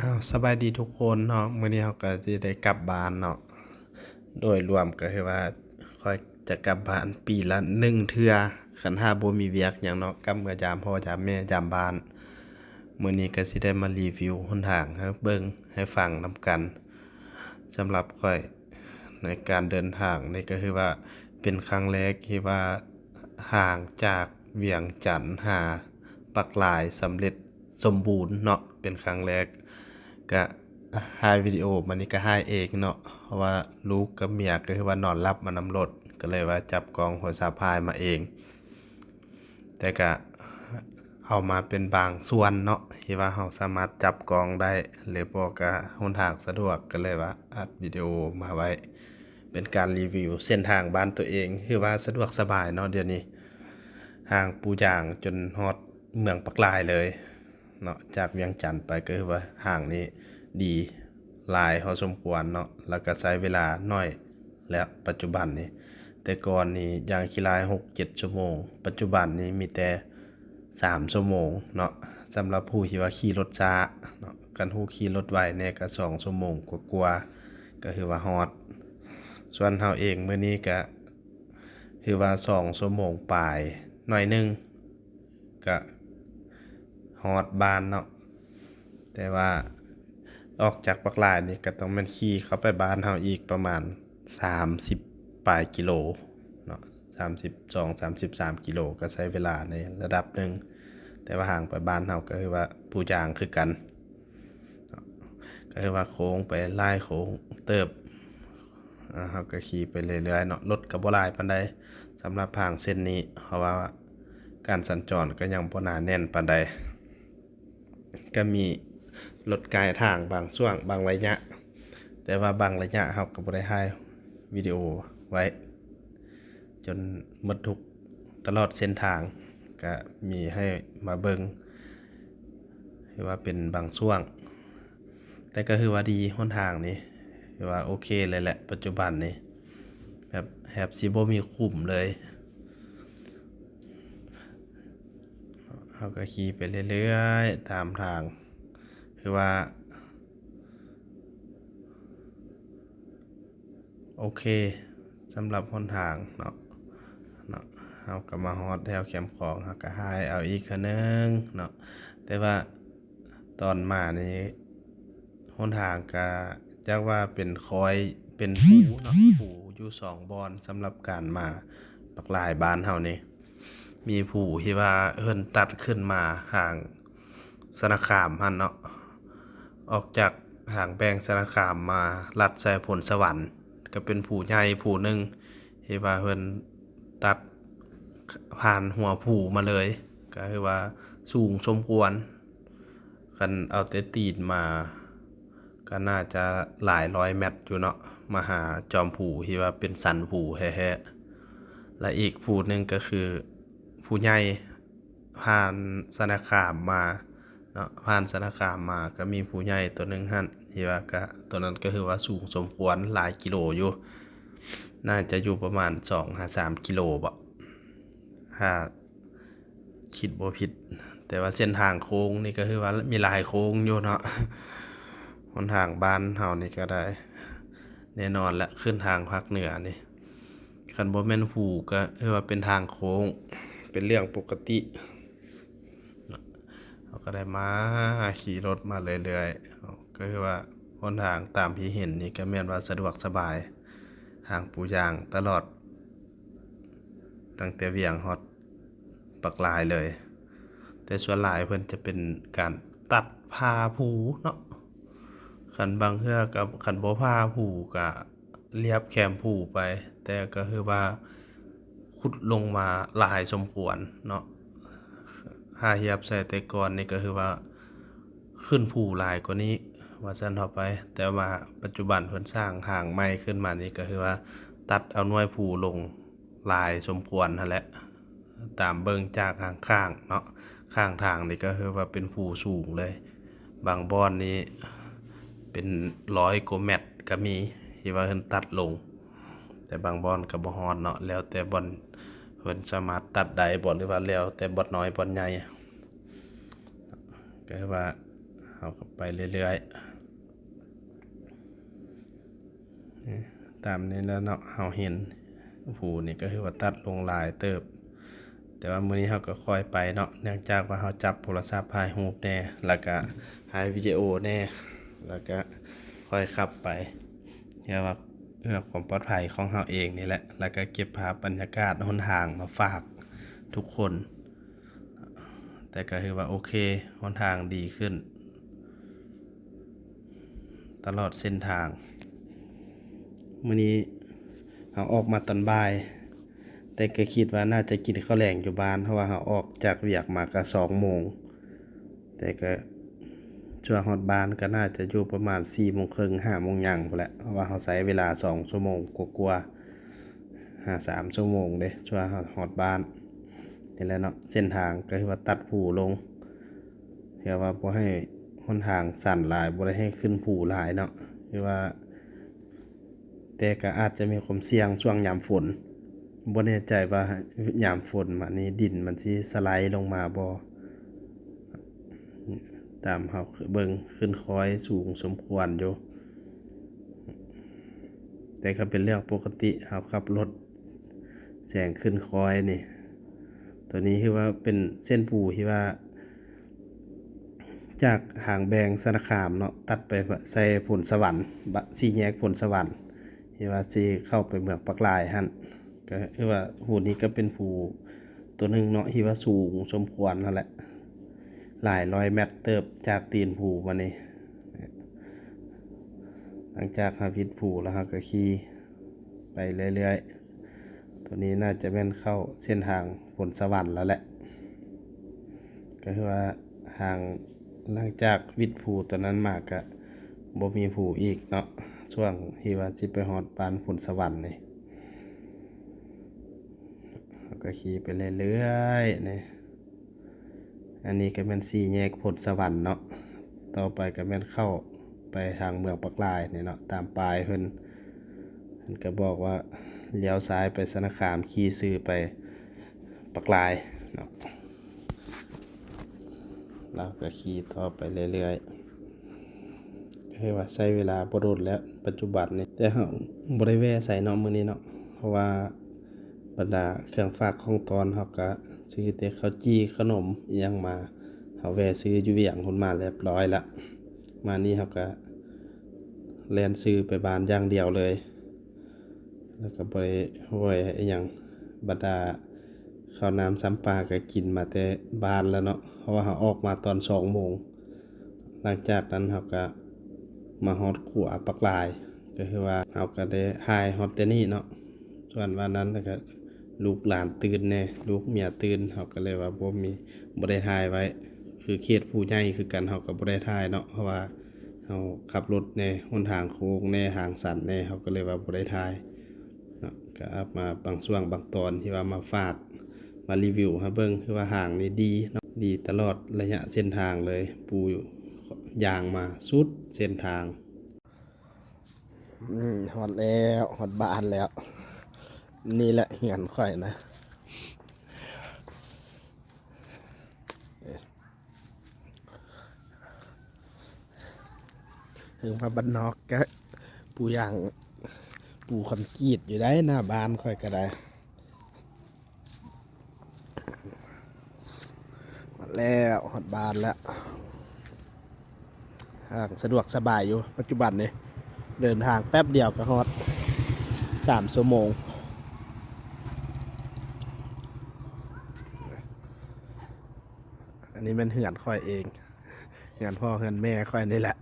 อ้าวสบายดีทุกคนเนาะมื้อนี้เราก็สิได้กลับบ้านเนาะโดยรวมก็คือว่าค่อยจะกลับบ้านปีละ1เทื่อคันหาบ่มีเวียกหยังเนาะกลับเมื่อยามพ่อยามแม่ยามบ้านมื้อนี้ก็สิได้มารีวิวหนทางให้เบิ่งให้ฟังนํกันสำหรับค่อยในการเดินทางนี่ก็คือว่าเป็นครั้งแรกที่ว่าห่างจากเวียงจันทน์หาปักหลายสำเร็จสมบูรณ์เนาะเป็นครั้งแรก ก็ถ่ายวิดีโอมานี่ก็ถ่ายเองเนาะเพราะว่าลูกกับเมียก็คือว่านอนหลับมานำรถก็เลยว่าจับกองโทรศัพายมาเอง แต่ก็เอามาเป็นบางส่วนเนาะที่ว่าเราสามารถจับกองได้หรือบ่ก็หนทางสะดวกก็เลยว่าอัดวิดีโอมาไว้ เป็นการรีวิวเส้นทางบ้านตัวเอง คือว่าสะดวกสบายเนาะเดี๋ยวนี้ห่างปูยางจนฮอดเมืองปักลายเลย เนาะจากเวียงจันทน์ไปก็คือว่าห่างนี้ดีหลายพอสมควรเนาะแล้วก็ใช้เวลาน้อยแล้วปัจจุบันนี้ แต่ก่อนนี้อย่างขี่ลาย6-7ชั่วโมง ปัจจุบันนี้มีแต่3ชั่วโมงเนาะสำหรับผู้ที่ว่าขี่รถช้าเนาะกันผู้ขี่รถไวเนี่ยก็2ชั่วโมงกว่าๆก็คือว่าฮอดส่วนเฮาเองมื้อนี้ก็คือว่า2ชั่วโมงปลายหน่อยหนึงก็ ฮอดบ้านเนาะแต่ว่าออกจากปักหลายนี่ก็ต้องม่นขี่เข้าไปบ้านเฮาอีกประมาณ 30ปลายกิโลเนาะ32 33 กิโลก็ใช้เวลาในระดับหนึ่งแต่ว่าห่างไปบ้านเฮาก็คือว่าปูยางคือกันก็คือว่าโค้งไปหลายโค้งเติบเฮาก็ขี่ไปเรื่อยๆเนาะรถก็บ่หลายปานใดสำหรับทางเส้นนี้เพราะว่าการสัญจรก็ยังบ่หนาแน่นปานใด ก็มีรถกายทางบางช่วงบางระยะ แต่ว่าบางระยะเราก็บ่ได้ถ่ายวิดีโอไว้ จนหมดทุกตลอดเส้นทางก็มีให้มาเบิงคือว่าเป็นบางช่วง แต่ก็คือว่าดีหนทางนี้คือว่าโอเคเลยแหละปัจจุบันนี้แบบแทบสิบ่มีขุมเลย เราก็ขี่ไปเรื่อยๆ ตามทาง คือว่า โอเคสำหรับหนทางเนาะเนาะเราก็มาฮอดแถวแคมป์ของเราก็หายเอาอีกคนนึงเนาะแต่ว่าตอนมานี่หนทางก็จักว่าเป็นคอยเป็นผูเนาะผูอยู่สองบอนสำหรับการมาปักหลายบ้านเฮานี่ มีผู้ที่ว่าเพิ่นตัดขึ้นมาห่างสาคามหันเนาะออกจากห่างแปลงสาคามมาลัดใส่ผลสวรรค์ ก็เป็นผู้ใหญ่ผู้หนึ่งที่ว่าเพิ่นตัดผ่านหัวผู้มาเลย ก็คือว่าสูงสมควรคันเอาแต่ตีนมาก็น่าจะหลายร้อยเมตรอยู่เนาะมาหาจอมผู้ที่ว่าเป็นสันผู้แท้ๆและอีกผู้หนึ่งก็คือ ผู้ใหญ่ผ่านสาคามมาเนาะผ่านสาคามมาก็มีผู้ใหญ่ตัวหนึ่งหั่นที่ว่าก็ตัวนั้นก็คือว่าสูงสมควรหลายกิโลอยู่ น่าจะอยู่ประมาณ2-3กิโลบ่ถ้าคิดบ่ผิด แต่ว่าเส้นทางโค้งนี่ก็คือว่ามีหลายโค้งอยู่เนาะหนทางบ้านเฮานี่ก็ได้ แน่นอนและขึ้นทางภาคเหนือนี่คันบ่แม่นผูก็คือว่าเป็นทางโค้ง เป็นเรื่องปกติเราก็ได้มาขี่รถมาเรื่อยๆก็คือว่าหนทางตามที่เห็นนี่ก็แม่นว่าสะดวกสบายทางปูยางตลอด ตั้งแต่เวียงฮอดปักลายเลย แต่ส่วนหลายเพิ่นจะเป็นการตัดพาผูเนาะคันบางเทื่อก็คันบ่พาผูก็เรียบแคมผูไป แต่ก็คือว่า ขุดลงมาหลายสมควรเนาะถ้าเทียบใส่แต่ก่อนนี่ก็คือว่าขึ้นผูหลายกว่านี้ว่าซั่นเถาไป แต่ว่าปัจจุบันเพิ่นสร้างทางใหม่ขึ้นมานี่ก็คือว่า ตัดเอาหน่วยผูลงลายสมควรนั่นแหละ ตามเบิ่งจากข้างๆเนาะข้างทางนี่ก็คือว่าเป็นผูสูงเลย บางบ่อนนี้เป็นร้อยกว่าเมตรก็มีที่ว่าเพิ่นตัดลง แต่บางบ่อนก็บ่ฮอดเนาะแล้วแต่บ่อน พิ่นสามารถตัดได้บ่หรือว่าแล้วแต่บ่น้อยบ่ใหญ่ก็คือว่าเฮาก็ไปเรื่อยๆตามนี้แล้วเนาะเฮาเห็นผูนี่ก็คือว่าตัดลงลายเติบ แต่ว่ามื้อนี้เฮาก็ค่อยไปเนาะเนื่องจากว่าเฮาจับโทรศัพท์ถ่ายรูปแน่แล้วก็ถ่ายวิดีโอแน่แล้วก็ค่อยขับไปเพื่อว่า เพื่อความปลอดภัยของเฮาเองนี่แหละ แล้วก็เก็บภาพบรรยากาศหนทางมาฝากทุกคน แต่ก็คือว่าโอเคหนทางดีขึ้น ตลอดเส้นทางมื้อนี้เราออกมาตอนบ่าย แต่ก็คิดว่าน่าจะกินข้าวแรงอยู่บ้านเพราะว่าเราออกจากเวียกมาก็สองโมง แต่ก็ ช่วงฮอดบ้านก็น่าจะอยู่ประมาณ4โมงครึ่ง5โมงยังพู้นแหละเพราะว่าเราใช้เวลา 2 ชั่วโมงกว่าๆหา3ชั่วโมงเด้ช่วงฮอดบ้านนี่แหละเนาะเส้นทางก็คือว่าตัดผูลงเพื่อว่าบ่ให้หนทางสั่นหลายบ่ได้ให้ขึ้นผูหลายเนาะคือว่า แต่ก็อาจจะมีความเสี่ยงช่วงยามฝนบ่แน่ใจว่ายามฝนมานี้ดินมันสิสไลด์ลงมาบ่ ตามเฮาเบิงขึ้นคอยสูงสมควรอยู่ แต่ก็เป็นเรื่องปกติเฮาขับรถแสงขึ้นคอยนี่ ตัวนี้คือว่าเป็นเส้นผูที่ว่า จากหางแบงสาคามเนาะตัดไปใส่ผลสวรรค์สี่แยกผลสวรรค์ที่ว่าสิเข้าไปเมืองปักลายหั่นก็คือว่าหูนี้ก็เป็นผูตัวหนึ่งเนาะที่ว่าสูงสมควรนั่นแหละ หลายร้อยเมตเติบจากตีนผูมานี่หลังจากหาวิดผูแล้วเราก็ขี่ไปเรื่อยๆ ตัวนี้น่าจะแม่นเข้าเส้นทางผลสวรรค์แล้วแหละ ก็คือว่าทางหลังจากวิดผูตัวนั้นมากก็บ่มีผูอีกเนาะช่วงที่ว่าสิไปฮอดปานผลสวรรค์นี่ก็ขี่ไปเรื่อยๆนี่ อันนี้ก็แม่นสี่แยกผลสวรรค์เนาะต่อไปก็แม่นเข้าไปทางเมืองปักลายเนี่ยเนาะตามปลายเพิ่นเพิ่นก็บอกว่าเลี้ยวซ้ายไปสนคามขี่ซื้อไปปักลายเนาะเราก็ขี่ต่อไปเรื่อยๆคือว่าใช้เวลาบ่โดนแล้วปัจจุบันนี่แต่เฮาบ่ได้แวะใส่เนาะมื้อนี้เนาะเพราะว่าบรรดาเครื่องฝากของตอนเขาก็ ซื้อแต่ข้าวจี้ขนมยังมาเขาแวซื้ออยู่เวียงคนมาเรียบร้อยละมานี่เขาก็แลนซื้อไปบานอย่างเดียวเลย แล้วก็บ่ได้ไว้อิหยังบรรดาข้าวน้ำซ้ำปลาก็กินมาแต่บานแล้วเนาะเพราะว่าเขาออกมาตอน2โมงหลังจากนั้นเขาก็มาฮอดขัวปักลาย ก็คือว่าเขาก็ได้หายฮอดแต่นี่เนาะส่วนวันนั้นก็ ลูกหลานตื่นแน่ลูกเมียตื่นเขาก็เลยว่าบ่มีบ่ได้ถ่ายไว้ คือเขตผู้ใหญ่คือกันเขาก็บ่ได้ถ่ายเนาะเพราะว่าเขาขับรถในหนทางโค้งในทางสันแน่เขาก็เลยว่าบ่ได้ถ่ายเนาะก็อัพมาบางช่วงบางตอนที่ว่ามาฝากมารีวิวให้เบิ่งคือว่าห่างนี่ดีเนาะดีตลอดระยะเส้นทางเลยปูยางมาสุดเส้นทางอืมฮอดแล้วฮอดบานแล้ว นี่แหละเหือนข่อยนะถึงมาบ้านนอกก็ปูย่างปูคอนกรีตอยู่ได้หน้าบ้านข่อยก็ได้มาแล้วฮอดบานแล้วห่างสะดวกสบายอยู่ปัจจุบันนี้เดินทางแป๊บเดียวก็ฮอดสามชั่วโมง อัน นี้มันเหือนค่อยเองเหือนพ่อเหือนแม่ค่อยนี่แหละ